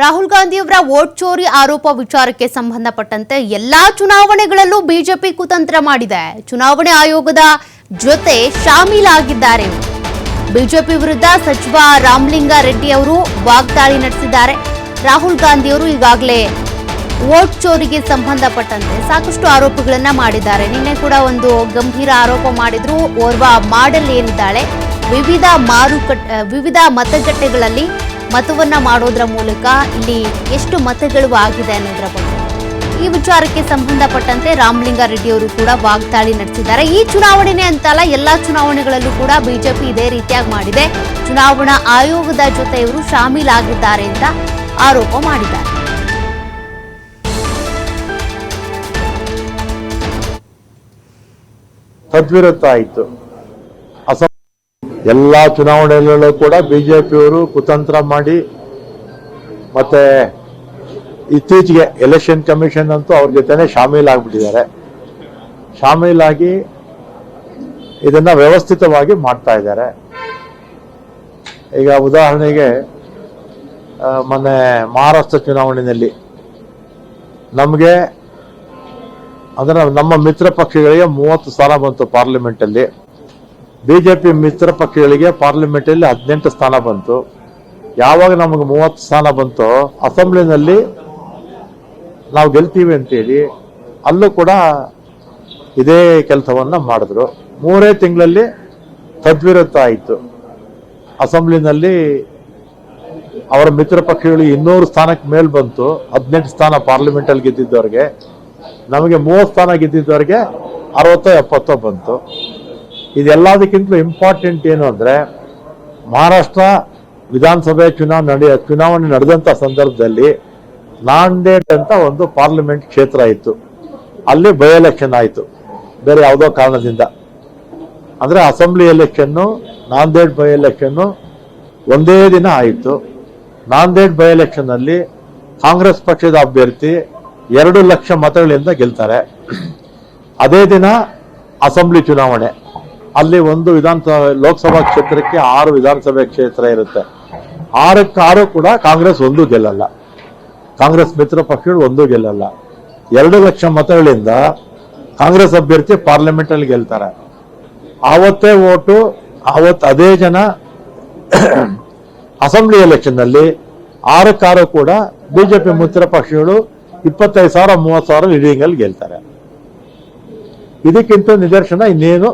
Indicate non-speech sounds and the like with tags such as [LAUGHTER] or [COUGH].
ರಾಹುಲ್ ಗಾಂಧಿಯವರ ವೋಟ್ ಚೋರಿ ಆರೋಪ ವಿಚಾರಕ್ಕೆ ಸಂಬಂಧಪಟ್ಟಂತೆ ಎಲ್ಲಾ ಚುನಾವಣೆಗಳಲ್ಲೂ ಬಿಜೆಪಿ ಕುತಂತ್ರ ಮಾಡಿದೆ. ಚುನಾವಣೆ ಆಯೋಗದ ಜೊತೆ ಶಾಮೀಲಾಗಿದ್ದಾರೆ. ಬಿಜೆಪಿ ವಿರುದ್ಧ ಸಚಿವ ರಾಮಲಿಂಗ ರೆಡ್ಡಿ ಅವರು ವಾಗ್ದಾಳಿ ನಡೆಸಿದ್ದಾರೆ. ರಾಹುಲ್ ಗಾಂಧಿಯವರು ಈಗಾಗಲೇ ವೋಟ್ ಚೋರಿಗೆ ಸಂಬಂಧಪಟ್ಟಂತೆ ಸಾಕಷ್ಟು ಆರೋಪಗಳನ್ನ ಮಾಡಿದ್ದಾರೆ. ನಿನ್ನೆ ಕೂಡ ಒಂದು ಗಂಭೀರ ಆರೋಪ ಮಾಡಿದ್ರು. ಓರ್ವ ಮಾಡೆಲ್ ಏನಿದ್ದಾಳೆ? ವಿವಿಧ ಮಾರುಕಟ್ಟೆ ವಿವಿಧ ಮತಗಟ್ಟೆಗಳಲ್ಲಿ ಮತವನ್ನ ಮಾಡೋದ್ರ ಮೂಲಕ ಇಲ್ಲಿ ಎಷ್ಟು ಮತಗಳು ಆಗಿದೆ ಅನ್ನೋದ್ರ ಬಗ್ಗೆ. ಈ ವಿಚಾರಕ್ಕೆ ಸಂಬಂಧಪಟ್ಟಂತೆ ರಾಮಲಿಂಗಾರೆಡ್ಡಿ ಅವರು ಕೂಡ ವಾಗ್ದಾಳಿ ನಡೆಸಿದ್ದಾರೆ. ಈ ಚುನಾವಣೆನೇ ಅಂತಲ್ಲ, ಎಲ್ಲಾ ಚುನಾವಣೆಗಳಲ್ಲೂ ಕೂಡ ಬಿಜೆಪಿ ಇದೇ ರೀತಿಯಾಗಿ ಮಾಡಿದೆ. ಚುನಾವಣಾ ಆಯೋಗದ ಜೊತೆ ಇವರು ಶಾಮೀಲಾಗಿದ್ದಾರೆ ಅಂತ ಆರೋಪ ಮಾಡಿದ್ದಾರೆ. ತದ್ವಿರುದ್ಧ ಆಯಿತು. ಎಲ್ಲಾ ಚುನಾವಣೆಗಳಲ್ಲೂ ಕೂಡ ಬಿಜೆಪಿಯವರು ಕುತಂತ್ರ ಮಾಡಿ ಮತ್ತೆ ಇತ್ತೀಚೆಗೆ ಎಲೆಕ್ಷನ್ ಕಮಿಷನ್ ಅಂತೂ ಅವ್ರ ಜೊತೆನೆ ಶಾಮೀಲಾಗ್ಬಿಟ್ಟಿದ್ದಾರೆ ಶಾಮೀಲಾಗಿ ಇದನ್ನ ವ್ಯವಸ್ಥಿತವಾಗಿ ಮಾಡ್ತಾ ಇದ್ದಾರೆ. ಈಗ ಉದಾಹರಣೆಗೆ ಮೊನ್ನೆ ಮಹಾರಾಷ್ಟ್ರ ಚುನಾವಣೆಯಲ್ಲಿ ನಮಗೆ ಅಂದರೆ ನಮ್ಮ ಮಿತ್ರ ಪಕ್ಷಗಳಿಗೆ ಮೂವತ್ತು ಸ್ಥಾನ ಬಂತು ಪಾರ್ಲಿಮೆಂಟ್ ಅಲ್ಲಿ ಬಿಜೆಪಿ ಮಿತ್ರ ಪಕ್ಷಗಳಿಗೆ ಪಾರ್ಲಿಮೆಂಟಲ್ಲಿ ಹದಿನೆಂಟು ಸ್ಥಾನ ಬಂತು. ಯಾವಾಗ ನಮಗೆ ಮೂವತ್ತು ಸ್ಥಾನ ಬಂತೋ ಅಸೆಂಬ್ಲಿನಲ್ಲಿ ನಾವು ಗೆಲ್ತೀವಿ ಅಂತೇಳಿ ಅಲ್ಲೂ ಕೂಡ ಇದೇ ಕೆಲಸವನ್ನ ಮಾಡಿದ್ರು. ಮೂರೇ ತಿಂಗಳಲ್ಲಿ ತದ್ವಿರುದ್ಧ ಆಯಿತು. ಅಸೆಂಬ್ಲಿನಲ್ಲಿ ಅವರ ಮಿತ್ರ ಪಕ್ಷಗಳು ಇನ್ನೂರು ಸ್ಥಾನಕ್ಕೆ ಮೇಲ್ ಬಂತು. ಹದಿನೆಂಟು ಸ್ಥಾನ ಪಾರ್ಲಿಮೆಂಟಲ್ಲಿ ಗೆದ್ದಿದ್ದವ್ರಿಗೆ. ನಮಗೆ ಮೂವತ್ತು ಸ್ಥಾನ ಗೆದ್ದಿದ್ದವರಿಗೆ ಅರವತ್ತೋ ಎಪ್ಪತ್ತೋ ಬಂತು. ಇದೆಲ್ಲದಕ್ಕಿಂತಲೂ ಇಂಪಾರ್ಟೆಂಟ್ ಏನು ಅಂದರೆ, ಮಹಾರಾಷ್ಟ್ರ ವಿಧಾನಸಭೆ ಚುನಾವಣೆ ನಡೆಯ ಚುನಾವಣೆ ನಡೆದಂಥ ಸಂದರ್ಭದಲ್ಲಿ ನಾಂದೇಡ್ ಅಂತ ಒಂದು ಪಾರ್ಲಿಮೆಂಟ್ ಕ್ಷೇತ್ರ ಇತ್ತು. ಅಲ್ಲಿ ಬೈ ಎಲೆಕ್ಷನ್ ಆಯಿತು. ಬೇರೆ ಯಾವುದೋ ಕಾರಣದಿಂದ. ಅಂದರೆ assembly election Nanded by election ಒಂದೇ ದಿನ ಆಯಿತು. ನಾಂದೇಡ್ ಬೈ ಎಲೆಕ್ಷನ್ನಲ್ಲಿ ಕಾಂಗ್ರೆಸ್ ಪಕ್ಷದ ಅಭ್ಯರ್ಥಿ ಎರಡು ಲಕ್ಷ ಮತಗಳಿಂದ ಗೆಲ್ತಾರೆ. ಅದೇ ದಿನ ಅಸೆಂಬ್ಲಿ ಚುನಾವಣೆ. ಅಲ್ಲಿ ಒಂದು ವಿಧಾನಸಭೆ, ಲೋಕಸಭಾ ಕ್ಷೇತ್ರಕ್ಕೆ ಆರು ವಿಧಾನಸಭೆ ಕ್ಷೇತ್ರ ಇರುತ್ತೆ. ಆರಕ್ಕೆ ಆರು ಕೂಡ ಕಾಂಗ್ರೆಸ್ ಒಂದು ಗೆಲ್ಲಲ್ಲ. ಕಾಂಗ್ರೆಸ್ ಮಿತ್ರ ಪಕ್ಷಗಳು ಒಂದು ಗೆಲ್ಲಲ್ಲ. ಎರಡು ಲಕ್ಷ ಮತಗಳಿಂದ ಕಾಂಗ್ರೆಸ್ ಅಭ್ಯರ್ಥಿ ಪಾರ್ಲಿಮೆಂಟ್ ಅಲ್ಲಿ ಗೆಲ್ತಾರೆ. ಆವತ್ತೇ ಓಟು, ಆವತ್ತು ಅದೇ ಜನ [CLEARS THROAT] ಅಸೆಂಬ್ಲಿ ಎಲೆಕ್ಷನ್ ಅಲ್ಲಿ ಆರಕ್ಕಾರು ಕೂಡ ಬಿಜೆಪಿ ಮಿತ್ರ ಪಕ್ಷಗಳು ಇಪ್ಪತ್ತೈದು ಸಾವಿರ, ಮೂವತ್ತು ಸಾವಿರ ಲೀಡಿಂಗ್ ಅಲ್ಲಿ ಗೆಲ್ತಾರೆ. ಇದಕ್ಕಿಂತ ನಿದರ್ಶನ ಇನ್ನೇನು?